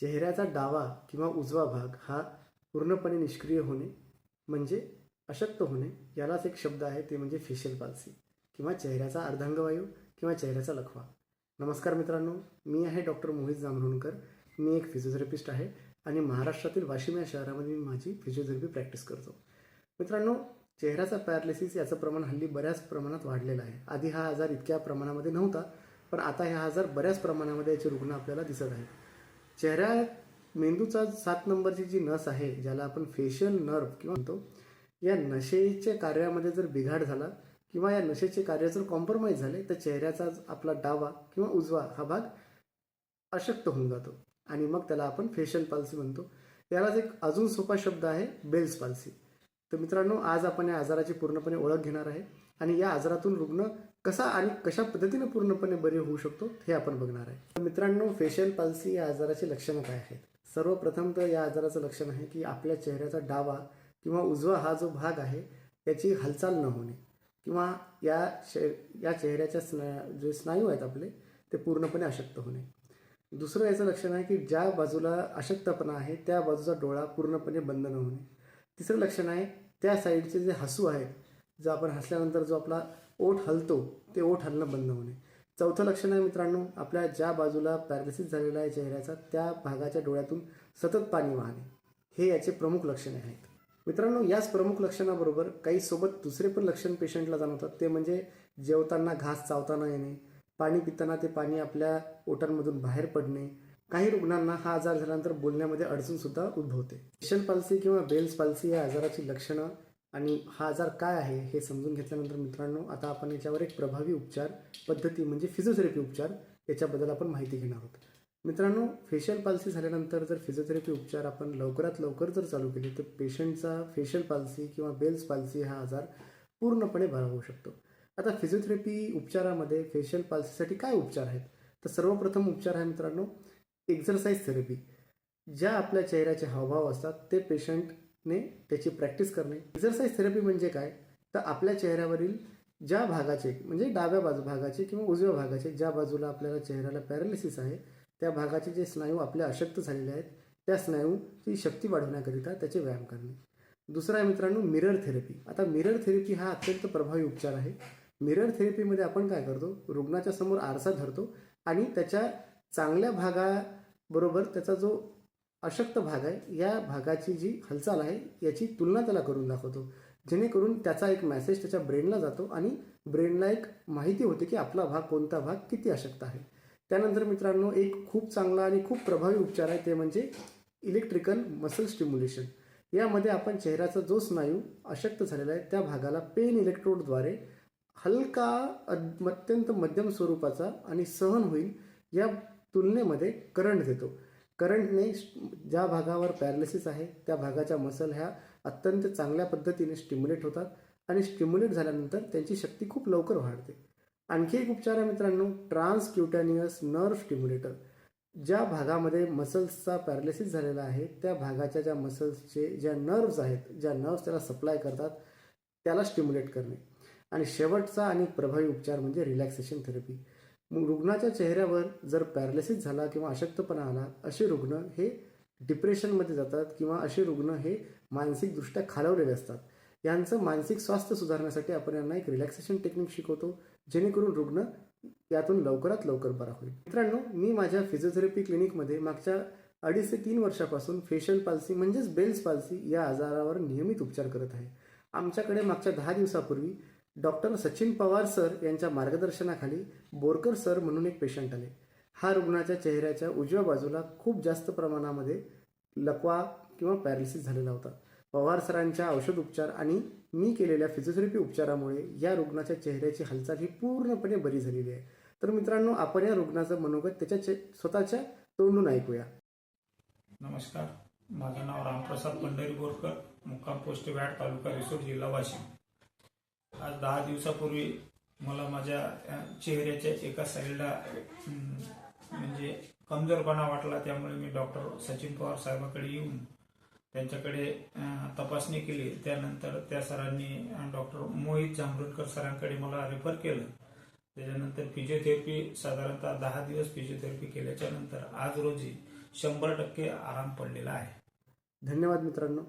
चेहऱ्याचा डावा किंवा उजवा भाग हा पूर्णपणे निष्क्रिय होणे म्हणजे अशक्त होणे यालाच एक शब्द आहे ते म्हणजे फेशियल पाल्सी किंवा चेहऱ्याचा अर्धांगवायू किंवा चेहऱ्याचा लखवा. नमस्कार मित्रांनो मी आहे डॉक्टर मोहित जांभरुणकर. मी एक फिजिओथेरपिस्ट आहे आणि महाराष्ट्रातील वाशिम या शहरामध्ये मी माझी फिजिओथेरपी प्रॅक्टिस करतो. मित्रांनो चेहऱ्याचा पॅरालिसिस याचं प्रमाण हल्ली बऱ्याच प्रमाणात वाढलेलं आहे. आधी हा आजार इतक्या प्रमाणामध्ये नव्हता पण आता हा आजार बऱ्याच प्रमाणामध्ये याचे रुग्ण आपल्याला दिसत आहेत. चेहऱ्या मेंदूचा सात नंबरची जी नस आहे ज्याला आपण फेशियल नर्व किंवा म्हणतो या नशेच्या कार्यामध्ये जर बिघाड झाला किंवा या नशेचे कार्य जर कॉम्प्रोमाइज झाले तर चेहऱ्याचा आपला डावा किंवा उजवा हा भाग अशक्त होऊन जातो. आणि मग त्याला आपण फेशियल पाल्सी म्हणतो. यालाच एक अजून सोपा शब्द आहे बेल्स पाल्सी तर मित्रांनो आज आपण या आजाराची पूर्णपणे ओळख घेणार आहे. आणि या आजारातून रुग्ण कसा आणि कशा पद्धतीने पूर्णपणे बरे होऊ शकतो हे आपण बघणार आहे. तर मित्रांनो फेशियल पाल्सी या आजाराची लक्षणं काय आहेत? सर्वप्रथम तर या आजाराचं लक्षण आहे की आपल्या चेहऱ्याचा डावा किंवा उजवा हा जो भाग आहे त्याची हालचाल न होणे. किंवा या शे या चेहऱ्याच्या स्ना जे स्नायू आहेत आपले ते पूर्णपणे अशक्त होणे. दुसरं याचं लक्षण आहे की ज्या बाजूला अशक्तपणा आहे त्या बाजूचा डोळा पूर्णपणे बंद न होणे. तिसरं लक्षण आहे त्या साईडचे जे हसू आहेत जो आपण हसल्यानंतर जो आपला ओठ हलतो ते ओठ हलणं बंद होणे चौथं लक्षण आहे मित्रांनो आपल्या ज्या बाजूला पॅरालिसिस झालेला आहे चेहऱ्याचा त्या भागाच्या डोळ्यातून सतत पाणी वाहणे. हे याचे प्रमुख लक्षणे आहेत. मित्रांनो याच प्रमुख लक्षणाबरोबर काही सोबत दुसरे पण लक्षण पेशंटला जाणवतात. ते म्हणजे जेवताना घास चावताना येणे पाणी पिताना ते पाणी आपल्या ओटांमधून बाहेर पडणे काही रुग्णांना हा आजार झाल्यानंतर बोलण्यामध्ये अडचण सुद्धा उद्भवते. फेशियल पाल्सी किंवा बेल्स पाल्सी या आजाराची लक्षणं आणि हा आजार काय आहे हे समजून घेतल्यानंतर मित्रांनो आता आपण याच्यावर एक प्रभावी उपचार पद्धती म्हणजे फिजिओथेरपी उपचार याच्याबद्दल आपण माहिती घेणार आहोत. मित्रांनो फेशियल पाल्सी झाल्यानंतर जर फिजिओथेरपी उपचार आपण लवकरात लवकर जर चालू केले तर पेशंटचा फेशियल पाल्सी किंवा बेल्स पाल्सी हा आजार पूर्णपणे बरा होऊ शकतो. आता फिजिओथेरपी उपचारामध्ये फेशियल पाल्सीसाठी काय उपचार आहेत? तर सर्वप्रथम उपचार आहे मित्रांनो एक्झरसाईज थेरपी ज्या आपल्या चेहऱ्याचे हावभाव असतात ते पेशंटने त्याची प्रॅक्टिस करणे. एक्झरसाईज थेरपी म्हणजे काय? तर आपल्या चेहऱ्यावरील ज्या भागाचे म्हणजे डाव्या बाजू भागाचे किंवा उजव्या भागाचे ज्या बाजूला आपल्याला चेहऱ्याला पॅरालिसिस आहे त्या भागाचे जे स्नायू आपले अशक्त झालेले आहेत त्या स्नायूची शक्ती वाढवण्याकरिता त्याचे व्यायाम करणे. दुसरा आहे मित्रांनो मिरर थेरपी आता मिरर थेरपी हा अत्यंत प्रभावी उपचार आहे. मिरर थेरपीमध्ये आपण काय करतो? रुग्णाच्या समोर आरसा धरतो आणि त्याच्या चांगल्या भागाबरोबर त्याचा जो अशक्त भाग आहे या भागाची जी हालचाल आहे याची तुलना त्याला करून दाखवतो. जेणेकरून त्याचा एक मॅसेज त्याच्या ब्रेनला जातो आणि ब्रेनला एक माहिती होते की आपला भाग कोणता भाग किती अशक्त आहे. त्यानंतर मित्रांनो एक खूप चांगला आणि खूप प्रभावी उपचार आहे ते म्हणजे इलेक्ट्रिकल मसल स्टिम्युलेशन यामध्ये आपण चेहऱ्याचा जो स्नायू अशक्त झालेला आहे त्या भागाला पेन इलेक्ट्रोडद्वारे हलका अद- अत्यंत मध्यम स्वरूपाचा आणि सहन होईल या तुलनेमध्ये करंट देतो. करंटने ज्या भागावर पॅरालिसिस आहे त्या भागाच्या मसल ह्या अत्यंत चांगल्या पद्धतीने स्टिम्युलेट होतात आणि स्टिम्युलेट झाल्यानंतर त्यांची शक्ती खूप लवकर वाढते. आणखी एक उपचार आहे मित्रांनो ट्रान्सक्युटॅनियस नर्व स्टिम्युलेटर ज्या भागामध्ये मसल्सचा पॅरालिसिस झालेला आहे त्या भागाच्या ज्या मसल्सचे ज्या नर्व्ज आहेत ज्या नर्व्स त्याला सप्लाय करतात त्याला स्टिम्युलेट करणे. आणि शेवटचा आणि प्रभावी उपचार म्हणजे रिलॅक्सेशन थेरपी मग रुग्णाच्या चेहऱ्यावर जर पॅरालिसिस झाला किंवा अशक्तपणा आला असे रुग्ण हे डिप्रेशनमध्ये जातात किंवा असे रुग्ण हे मानसिकदृष्ट्या खालवलेले असतात. यांचं मानसिक स्वास्थ्य सुधारण्यासाठी आपण यांना एक रिलॅक्सेशन टेक्निक शिकवतो जेणेकरून रुग्ण यातून लवकरात लवकर बरा होईल. मित्रांनो मी माझ्या फिजिओथेरपी क्लिनिकमध्ये मागच्या अडीच ते तीन वर्षापासून फेशियल पाल्सी म्हणजेच बेल्स पाल्सी या आजारावर नियमित उपचार करत आहे. आमच्याकडे मागच्या दहा दिवसापूर्वी डॉक्टर सचिन पवार सर यांच्या मार्गदर्शनाखाली बोरकर सर म्हणून एक पेशंट आले. हा रुग्णाच्या चेहऱ्याच्या उजव्या बाजूला खूप जास्त प्रमाणामध्ये लकवा किंवा पॅरालिसिस झालेला होता. पवार सरांच्या औषध उपचार आणि मी केलेल्या फिजिओथेरपी उपचारामुळे या रुग्णाच्या चेहऱ्याची हालचाल ही पूर्णपणे बरी झालेली आहे. तर मित्रांनो आपण या रुग्णाचं मनोगत त्याच्या चे- स्वतःच्या तोंडून ऐकूया. नमस्कार. माझं नाव रामप्रसाद पंढरी बोरकर मुक्काम पोस्ट वॅट तालुका रिसोड जिल्हा वाशिम. आज दहा दिवसापूर्वी मला माझ्या चेहऱ्याच्या एका साईडला म्हणजे कमजोरपणा वाटला त्यामुळे मी डॉक्टर सचिन पवार साहेबाकडे येऊन त्यांच्याकडे तपासणी केली. त्यानंतर त्या सरांनी डॉक्टर मोहित जांभरुणकर सरांकडे मला रेफर केलं. त्याच्यानंतर फिजिओथेरपी साधारणतः दहा दिवस फिजिओथेरपी केल्याच्यानंतर आज रोजी शंभर टक्के आराम पडलेला आहे. धन्यवाद मित्रांनो.